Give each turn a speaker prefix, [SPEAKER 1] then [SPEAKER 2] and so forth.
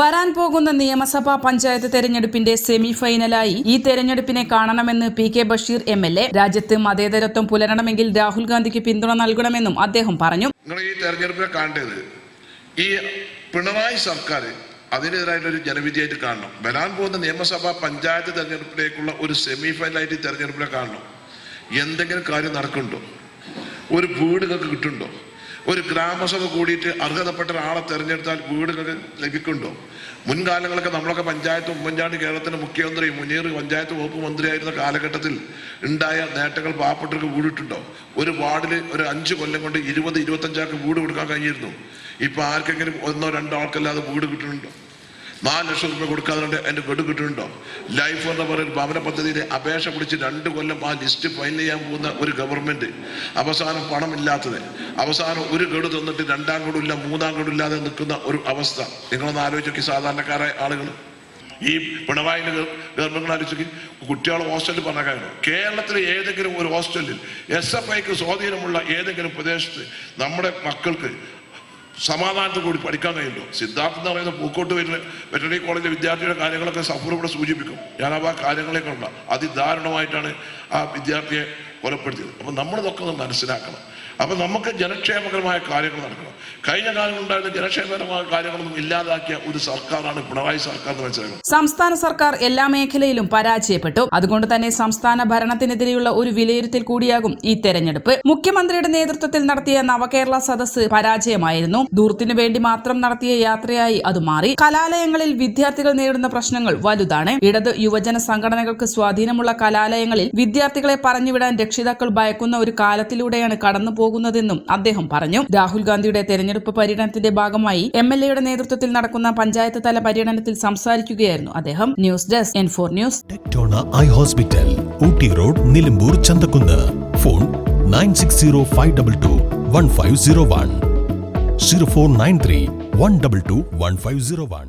[SPEAKER 1] വരാൻ പോകുന്ന നിയമസഭാ പഞ്ചായത്ത് തെരഞ്ഞെടുപ്പിന്റെ സെമി ഫൈനലായി ഈ തെരഞ്ഞെടുപ്പിനെ കാണണമെന്ന് P K Basheer M L A. രാജ്യത്ത് മതേതരത്വം പുലരണമെങ്കിൽ രാഹുൽ ഗാന്ധിക്ക് പിന്തുണ നൽകണമെന്നും അദ്ദേഹം പറഞ്ഞു.
[SPEAKER 2] ഈ കാണേണ്ടത് ഈ പിണറായി സർക്കാർ അതിനെതിരായിട്ടൊരു ജനവിധിയായിട്ട് കാണണം. വരാൻ പോകുന്ന നിയമസഭാ പഞ്ചായത്ത് തെരഞ്ഞെടുപ്പിലേക്കുള്ള ഒരു സെമി ഫൈനലായിട്ട് ഈ തെരഞ്ഞെടുപ്പിനെ കാണണം. എന്തെങ്കിലും കാര്യം നടക്കുന്നുണ്ടോ? ഒരു വീടുകൾക്ക് കിട്ടുന്നുണ്ടോ? ഒരു ഗ്രാമസഭ കൂടിയിട്ട് അർഹതപ്പെട്ട ഒരാളെ തെരഞ്ഞെടുത്താൽ വീടുകൾ ലഭിക്കുന്നുണ്ടോ മുൻകാലങ്ങളൊക്കെ നമ്മളൊക്കെ പഞ്ചായത്ത് ഉമ്മൻചാണ്ടി കേരളത്തിന്റെ മുഖ്യമന്ത്രി മുനീർ പഞ്ചായത്ത് വകുപ്പ് മന്ത്രിയായിരുന്ന കാലഘട്ടത്തിൽ ഉണ്ടായ നേട്ടങ്ങൾ പാവപ്പെട്ടവർക്ക് വീടിട്ടുണ്ടോ? ഒരു വാർഡിൽ ഒരു അഞ്ച് കൊല്ലം കൊണ്ട് ഇരുപത് ഇരുപത്തഞ്ചാൾക്ക് വീട് കൊടുക്കാൻ കഴിഞ്ഞിരുന്നു. ഇപ്പം ആർക്കെങ്കിലും ഒന്നോ രണ്ടോ ആൾക്കല്ലാതെ വീട് കിട്ടുന്നുണ്ടോ? നാല് ലക്ഷം രൂപ കൊടുക്കാതെ എന്റെ വീട് കിട്ടുന്നുണ്ടോ? ലൈഫ് എന്ന് പറയുന്ന ഭവന പദ്ധതിയിൽ അപേക്ഷ പിടിച്ച് രണ്ട് കൊല്ലം ആ ലിസ്റ്റ് ഫൈൽ ചെയ്യാൻ പോകുന്ന ഒരു ഗവൺമെന്റ് അവസാനം പണമില്ലാത്തത്. അവസാനം ഒരു ഗഡു തന്നിട്ട് രണ്ടാം ഗഡുമില്ല മൂന്നാം ഗഡുമില്ലാതെ നിൽക്കുന്ന ഒരു അവസ്ഥ. നിങ്ങളൊന്ന് ആലോചിച്ച് നോക്കി സാധാരണക്കാരായ ആളുകൾ. ഈ പിണറായി ഗവൺമെന്റ് ആലോചിച്ചു കുട്ടികൾ ഹോസ്റ്റലിൽ പറഞ്ഞ കാര്യം കേരളത്തിലെ ഏതെങ്കിലും ഒരു ഹോസ്റ്റലിൽ എസ് എഫ് ഐക്ക് സ്വാധീനമുള്ള ഏതെങ്കിലും പ്രദേശത്ത് നമ്മുടെ മക്കൾക്ക് സമാധാനത്തിൽ കൂടി പഠിക്കാൻ കഴിയുമല്ലോ സിദ്ധാർത്ഥ് എന്ന് പറയുന്ന പൂക്കോട്ട് വെറ്ററിനറി കോളേജിലെ വിദ്യാർത്ഥിയുടെ കാര്യങ്ങളൊക്കെ സഫൂർ ഇവിടെ സൂചിപ്പിക്കും. ഞാൻ ആ കാര്യങ്ങളെക്കുള്ള അതിദാരുണമായിട്ടാണ് ആ വിദ്യാർത്ഥിയെ കൊലപ്പെടുത്തിയത്. അപ്പം നമ്മളിതൊക്കെ ഒന്ന് മനസ്സിലാക്കണം. അപ്പം നമുക്ക് ജനക്ഷേമകരമായ കാര്യങ്ങൾ നടക്കണം. കഴിഞ്ഞ കാലം ഉണ്ടായിരുന്ന ജനക്ഷേമകരമായ കാര്യങ്ങളൊന്നും ഇല്ലാതാക്കിയ ഒരു സർക്കാരാണ് പിണറായി സർക്കാർ എന്ന് മനസ്സിലാക്കുന്നത്
[SPEAKER 1] സംസ്ഥാന സർക്കാർ എല്ലാ മേഖലയിലും പരാജയപ്പെട്ടു. അതുകൊണ്ട് തന്നെ സംസ്ഥാന ഭരണത്തിനെതിരെയുള്ള ഒരു വിലയിരുത്തൽ കൂടിയാകും ഈ തെരഞ്ഞെടുപ്പ്. മുഖ്യമന്ത്രിയുടെ നേതൃത്വത്തിൽ നടത്തിയ നവകേരള സദസ് പരാജയമായിരുന്നു. ദൂർത്തിനു വേണ്ടി മാത്രം നടത്തിയ യാത്രയായി അത് മാറി. കലാലയങ്ങളിൽ വിദ്യാർത്ഥികൾ നേരിടുന്ന പ്രശ്നങ്ങൾ വലുതാണ്. ഇടത് യുവജന സംഘടനകൾക്ക് സ്വാധീനമുള്ള കലാലയങ്ങളിൽ വിദ്യാർത്ഥികളെ പറഞ്ഞുവിടാൻ രക്ഷിതാക്കൾ ഭയക്കുന്ന ഒരു കാലത്തിലൂടെയാണ് കടന്നു പോകുന്നതെന്നും അദ്ദേഹം പറഞ്ഞു. രാഹുൽ ഗാന്ധിയുടെ തെരഞ്ഞെടുപ്പ് പര്യടനത്തിന്റെ ഭാഗമായി എം എൽ എയുടെ നേതൃത്വത്തിൽ നടക്കുന്ന പഞ്ചായത്ത് തല പര്യടനത്തിൽ സംസാരിക്കുകയായിരുന്നു അദ്ദേഹം. News desk N four news.
[SPEAKER 3] I hospital Ooty road Nilambur Chanthakkunnu. Phone nine six zero five double two one five zero one. Zero four nine three one double two one five zero one.